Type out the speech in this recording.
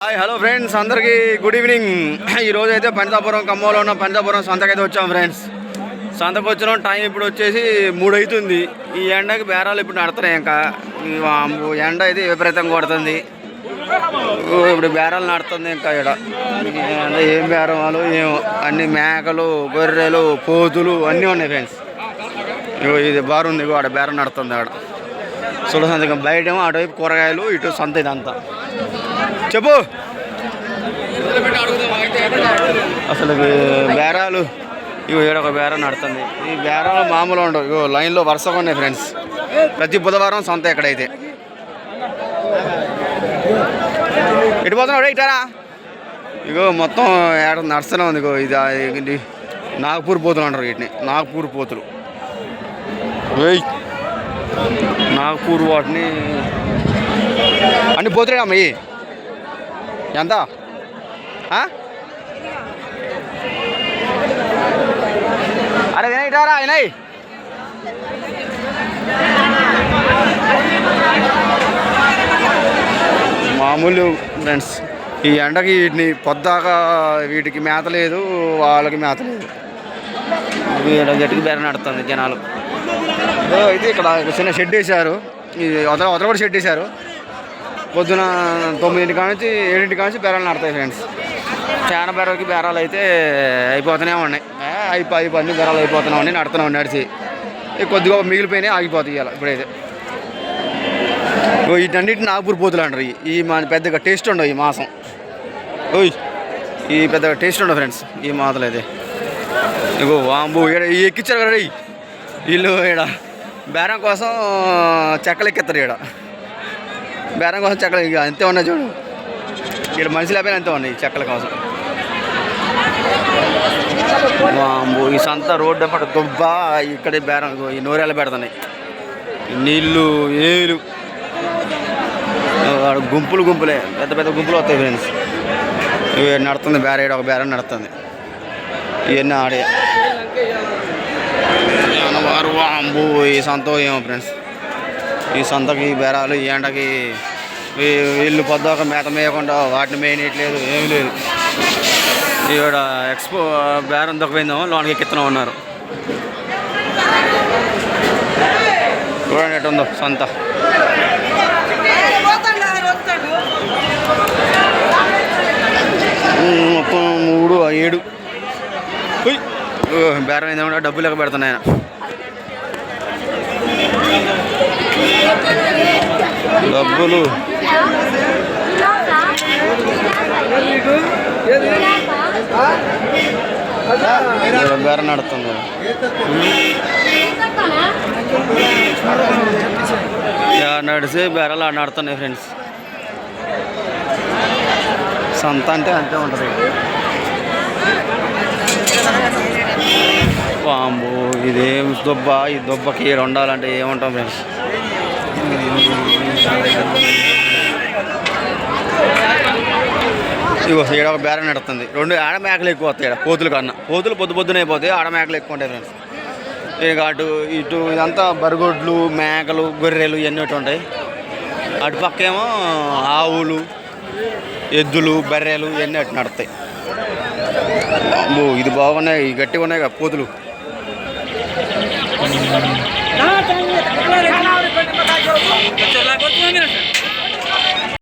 Hi hello friends అందరికీ good evening ఈరోజు అయితే పంచాపురం ఖమ్మంలో ఉన్న పంచాపురం సంతకైతే వచ్చాం ఫ్రెండ్స్ సంతకు వచ్చిన టైం ఇప్పుడు వచ్చేసి మూడు అవుతుంది ఈ ఎండకి బేరాలు ఇప్పుడు నడుతున్నాయి ఇంకా. ఎండ అయితే విపరీతంగా కొడుతుంది. ఇప్పుడు బేరాలు నడుతుంది ఇంకా ఇక్కడ. ఏం బేరాలు ఏం అన్ని మేకలు గొర్రెలు పోతులు అన్నీ ఉన్నాయి ఫ్రెండ్స్ ఇగో ఇది బారుంది ఇగో ఆడ బేరం నడుతుంది ఆడ. సుల సంతకం. బయట ఏమో అటువైపు కూరగాయలు ఇటు సంత ఇదంతా. చెప్పు. అసలు బేరాలు ఇగో ఈడ ఒక బేరం నడుతుంది. ఈ బేరాలు మామూలు ఉండవు. ఇగో లైన్లో వరుసగా ఉన్నాయి ఫ్రెండ్స్. ప్రతి బుధవారం సొంత ఎక్కడైతే. ఎటు పోతున్నావు ఇటారా? ఇగో మొత్తం ఏడ నడుస్తూనే ఉంది ఇగో ఇది నాగపూర్ పోతులు అంటారు వీటిని. నాగపూర్ పోతులు. నాగపూర్ వాటిని. అన్ని పోతులే అమ్మాయి ఎంత? ఆ? అరే వినయ్ ఇటారా వినయ్. మామూలు ఫ్రెండ్స్ ఈ ఎండకి వీటిని పొద్దాకా వీటికి మేత లేదు వాళ్ళకి మేత లేదు. వీళ్ళ గట్టికి బేర నడుతుంది జనాలు. అయితే ఇక్కడ ఒక చిన్న షెడ్ వేశారు. ఇది అవతల అవతల కూడా షెడ్ వేశారు. పొద్దున తొమ్మిదింటి కాడ నుంచి ఏడింటి కాడ నుంచి బేరాలు నడతాయి ఫ్రెండ్స్. చాలా బేరాలకి బేరాలు అయితే అయిపోతూనే ఉన్నాయి. అయిపో అయిపోయింది బేరాలు అయిపోతూనే ఉన్నాయి నడుతూనే ఉన్నాయి నడిచి. కొద్దిగా మిగిలిపోయినాయి ఆగిపోతాయి ఇవాళ ఇప్పుడైతే. ఓ వీటన్నిటి నాగపూర్ పోతులు అంటారు ఈ- మన పెద్దగా టేస్ట్ ఉండవు ఈ మాసం. ఓయ్ ఈ పెద్దగా టేస్ట్ ఉండవు ఫ్రెండ్స్ ఈ మాతలు అయితే. ఇగో వాంబు ఈడ ఈ ఎక్కిచ్చారు కదా వీళ్ళు ఈడ బేరం కోసం చెక్కలు ఎక్కిస్తారు ఈడ. బేరం కోసం చెక్కలు ఇక అంతే ఉన్నాయి చూడు. ఇక్కడ మనిషి లేకపోయినా అంతే ఉన్నాయి చెక్కల కోసం. బాంబు ఈ సంత రోడ్డు అప్పటి దుబ్బ ఇక్కడే బేరం ఈ నూరేళ్ళు పెడుతున్నాయి. నీళ్ళు ఏలు. గుంపులు గుంపులే పెద్ద పెద్ద గుంపులు వస్తాయి ఫ్రెండ్స్ ఇవి నడుతుంది బేరేడు ఒక బేరం నడుస్తుంది. ఇవన్నీ ఆడే. వారు బాంబు ఈ సంతో ఏమో ఫ్రెండ్స్ ఈ సొంతకి బేరాలు ఈ ఎండకి వీళ్ళు పొద్దాక మేత మేయకుండా వాటిని మేయనీయట్లేదు ఏమీ లేదు. ఈవిడ ఎక్స్పో బేరం దొక్కపోయిందేమో లోనికి ఎక్కిత్తనం ఉన్నారు. చూడండి ఎట్టు ఉందో సొంత మొత్తం మూడు ఏడు. బేరం అయిందేమో డబ్బులు లెక్క పెడుతున్నాయి డబ్బులు. బేరం నడుతుంది. నడిచి బేరాలు ఆడ నడుతున్నాయి ఫ్రెండ్స్. సంత అంటే అంతే ఉంటుంది. పాంబు ఇదేం దొబ్బ? ఈ దొబ్బకి ఉండాలంటే ఏముంటాం ఫ్రెండ్స్? ఇగో ఈడ ఒక బేరం నడుతుంది రెండు ఆడ మేకలు ఎక్కువ వస్తాయి ఈడ కోతులు కన్నా కోతులు పొద్దు పొద్దున అయిపోతాయి ఆడ మేకలు ఎక్కువ ఉంటాయి ఫ్రెండ్స్ ఇక అటు ఇటు ఇదంతా బరగొడ్లు మేకలు గొర్రెలు ఇవన్నీ ఉంటాయి అటు పక్కేమో ఆవులు ఎద్దులు బర్రెలు ఇవన్నీ అటు నడతాయి అమ్మో ఇది బాగున్నాయి గట్టిగా ఉన్నాయి కదా కోతులు করবো করতে হবে না